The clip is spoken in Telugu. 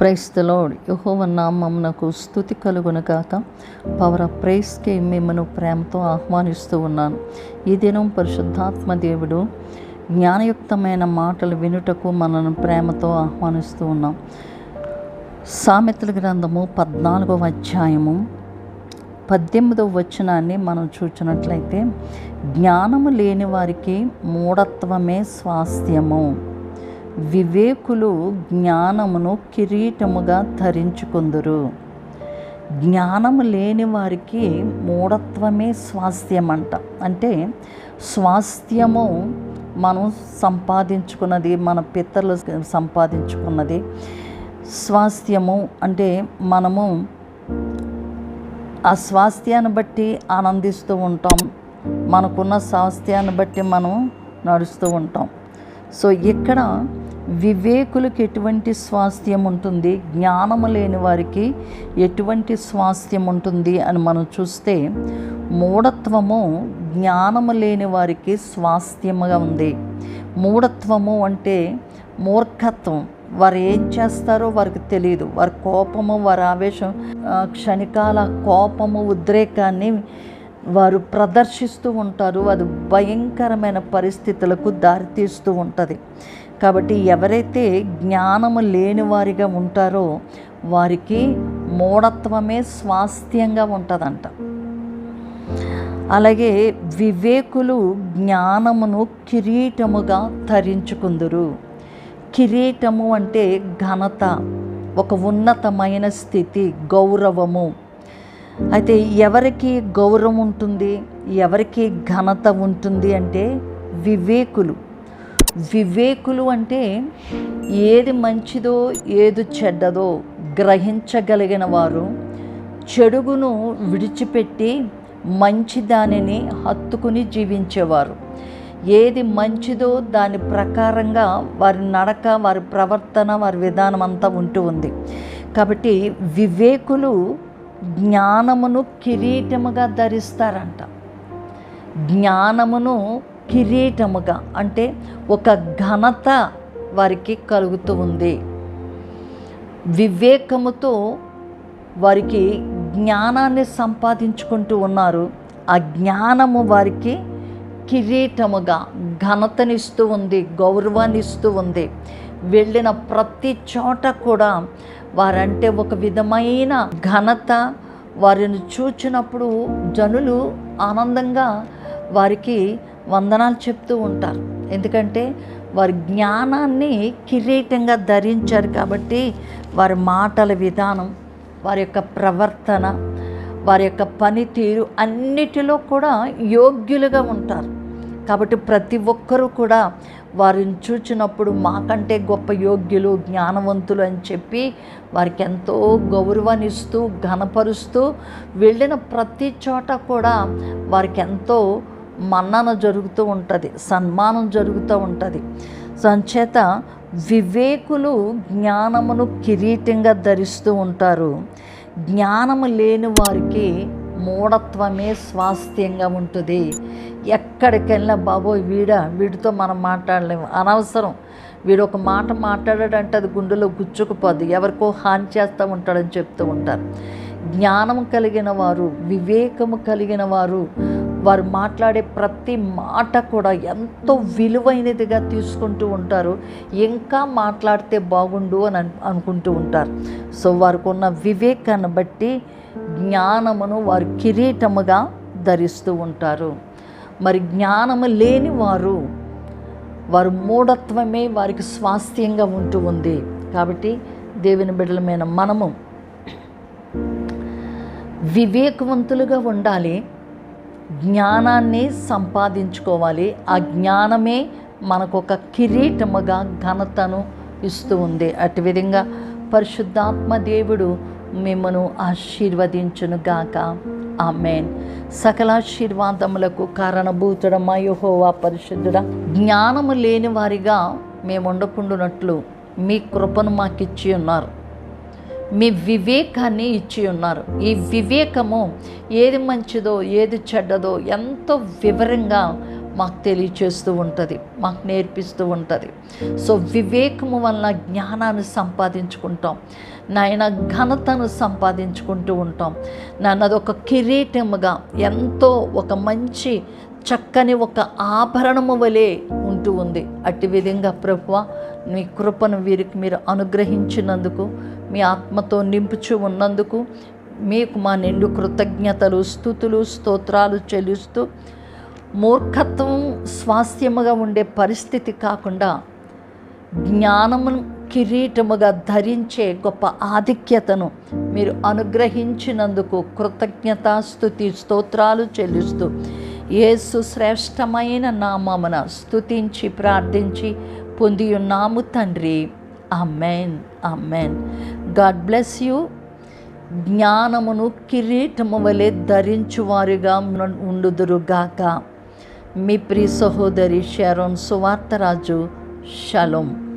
ప్రైస్తలో యహోవ నామమునకు స్థుతి కలుగునగాక. పవర్ ఆఫ్ ప్రైస్కి మిమ్మను ప్రేమతో ఆహ్వానిస్తూ ఉన్నాను. ఈ దినం పరిశుద్ధాత్మ దేవుడు జ్ఞానయుక్తమైన మాటలు వినుటకు మనను ప్రేమతో ఆహ్వానిస్తూ ఉన్నాం. సామెతల గ్రంథము పద్నాలుగవ అధ్యాయము పద్దెనిమిదవ వచనాన్ని మనం చూచినట్లయితే జ్ఞానము లేని వారికి మూఢత్వమే స్వాస్థ్యము. వివేకులు జ్ఞానమును కిరీటముగా ధరించుకుందురు. జ్ఞానము లేని వారికి మూఢత్వమే స్వాస్థ్యమంట. అంటే స్వాస్థ్యము మనం సంపాదించుకున్నది మన పితరులు సంపాదించుకున్నది. స్వాస్థ్యము అంటే మనము ఆ స్వాస్థ్యాన్ని బట్టి ఆనందిస్తూ ఉంటాం. మనకున్న స్వాస్థ్యాన్ని బట్టి మనం నడుస్తూ ఉంటాం. సో ఇక్కడ వివేకులకు ఎటువంటి స్వాస్థ్యం ఉంటుంది? జ్ఞానము లేని వారికి ఎటువంటి స్వాస్థ్యం ఉంటుంది అని మనం చూస్తే మూఢత్వము జ్ఞానము లేని వారికి స్వాస్థ్యముగా ఉంది. మూఢత్వము అంటే మూర్ఖత్వం. వారు ఏం చేస్తారో వారికి తెలియదు వారి కోపము వారి ఆవేశం క్షణికాల కోపము ఉద్రేకాన్ని వారు ప్రదర్శిస్తూ ఉంటారు. అది భయంకరమైన పరిస్థితులకు దారితీస్తూ ఉంటుంది. కాబట్టి ఎవరైతే జ్ఞానము లేని వారిగా ఉంటారో వారికి మూఢత్వమే స్వాస్థ్యంగా ఉంటుందంట. అలాగే వివేకులు జ్ఞానమును కిరీటముగా ధరించుకుందురు. కిరీటము అంటే ఘనత ఒక ఉన్నతమైన స్థితి గౌరవము. అయితే ఎవరికి గౌరవం ఉంటుంది ఎవరికి ఘనత ఉంటుంది అంటే వివేకులు. వివేకులు అంటే ఏది మంచిదో ఏది చెడ్డదో గ్రహించగలిగిన వారు చెడుగును విడిచిపెట్టి మంచి దానిని హత్తుకుని జీవించేవారు. ఏది మంచిదో దాని ప్రకారంగా వారి నడక వారి ప్రవర్తన వారి విధానం అంతా ఉంటూ ఉంది. కాబట్టి వివేకులు జ్ఞానమును కిరీటముగా ధరిస్తారంట. జ్ఞానమును కిరీటముగా అంటే ఒక ఘనత వారికి కలుగుతూ ఉంది. వివేకముతో వారికి జ్ఞానాన్ని సంపాదించుకుంటూ ఉన్నారు. ఆ జ్ఞానము వారికి కిరీటముగా ఘనతనిస్తూ ఉంది గౌరవాన్ని ఇస్తూ ఉంది. వెళ్ళిన ప్రతి చోట కూడా వారంటే ఒక విధమైన ఘనత వారిని చూచినప్పుడు జనులు ఆనందంగా వారికి వందనాలు చెప్తూ ఉంటారు. ఎందుకంటే వారి జ్ఞానాన్ని కిరీటంగా ధరించారు కాబట్టి వారి మాటల విధానం వారి యొక్క ప్రవర్తన వారి యొక్క పనితీరు అన్నిటిలో కూడా యోగ్యులుగా ఉంటారు. కాబట్టి ప్రతి ఒక్కరూ కూడా వారిని చూచినప్పుడు మాకంటే గొప్ప యోగ్యులు జ్ఞానవంతులు అని చెప్పి వారికి ఎంతో గౌరవాన్నిస్తూ ఘనపరుస్తూ వెళ్ళిన ప్రతి చోట కూడా వారికి ఎంతో మన్నన జరుగుతూ ఉంటుంది సన్మానం జరుగుతూ ఉంటుంది. సంచేత వివేకులు జ్ఞానమును కిరీటంగా ధరిస్తూ ఉంటారు. జ్ఞానము లేని వారికి మూఢత్వమే స్వాస్థ్యంగా ఉంటుంది. ఎక్కడికెళ్ళినా బాబోయ్ వీడ వీడితో మనం మాట్లాడలేము అనవసరం. వీడు ఒక మాట మాట్లాడాడంటే అది గుండెలో గుచ్చుకుపోద్ది ఎవరికో హాని చేస్తూ ఉంటాడని చెప్తూ ఉంటారు. జ్ఞానము కలిగిన వారు వివేకము కలిగిన వారు వారు మాట్లాడే ప్రతి మాట కూడా ఎంతో విలువైనదిగా తీసుకుంటూ ఉంటారు. ఇంకా మాట్లాడితే బాగుండు అని అనుకుంటూ ఉంటారు. సో వారికి ఉన్న వివేకాన్ని బట్టి జ్ఞానమును వారు కిరీటముగా ధరిస్తూ ఉంటారు. మరి జ్ఞానము లేని వారు వారు మూఢత్వమే వారికి స్వాస్థ్యంగా ఉంటూ ఉంది. కాబట్టి దేవుని బిడ్డలమైన మనము వివేకవంతులుగా ఉండాలి. జ్ఞానాన్ని సంపాదించుకోవాలి. ఆ జ్ఞానమే మనకు ఒక కిరీటముగా ఘనతను ఇస్తూ ఉంది. అటు విధంగా పరిశుద్ధాత్మ దేవుడు మిమ్మను ఆశీర్వదించును గాక. ఆమెన్. సకలాశీర్వాదములకు కారణభూతుడమా యెహోవా పరిశుద్ధుడా. జ్ఞానము లేని వారిగా మేము ఉండకుండానట్లు మీ కృపను మాకిచ్చి ఉన్నారు. మీ వివేకాన్ని ఇచ్చి ఉన్నారు. ఈ వివేకము ఏది మంచిదో ఏది చెడ్డదో ఎంతో వివరంగా మాకు తెలియచేస్తూ ఉంటుంది. మాకు నేర్పిస్తూ ఉంటుంది. సో వివేకము వలన జ్ఞానాన్ని సంపాదించుకుంటాం. నాయన ఘనతను సంపాదించుకుంటూ ఉంటాం. నాన్న అదొక కిరీటముగా ఎంతో ఒక మంచి చక్కని ఒక ఆభరణము వలె ఉంటూ ఉంది. అట్టి విధంగా ప్రభువ మీ కృపను వీరికి మీరు అనుగ్రహించినందుకు మీ ఆత్మతో నింపుచూ ఉన్నందుకు మీకు మా నిండు కృతజ్ఞతలు స్థుతులు స్తోత్రాలు చెల్లిస్తూ మూర్ఖత్వం స్వాస్థ్యముగా ఉండే పరిస్థితి కాకుండా జ్ఞానము కిరీటముగా ధరించే గొప్ప ఆధిక్యతను మీరు అనుగ్రహించినందుకు కృతజ్ఞత స్థుతి స్తోత్రాలు చెల్లిస్తూ యేసు శ్రేష్టమైన నామమున స్తుతించి ప్రార్థించి పొంది ఉన్నాము తండ్రి. Amen amen God bless you. జ్ఞానమును కిరీటము వలె ధరించువారుగా ఉండుదురుగాక. మీ ప్రియ సహోదరి షరోన్ సువార్తరాజు. షలోం.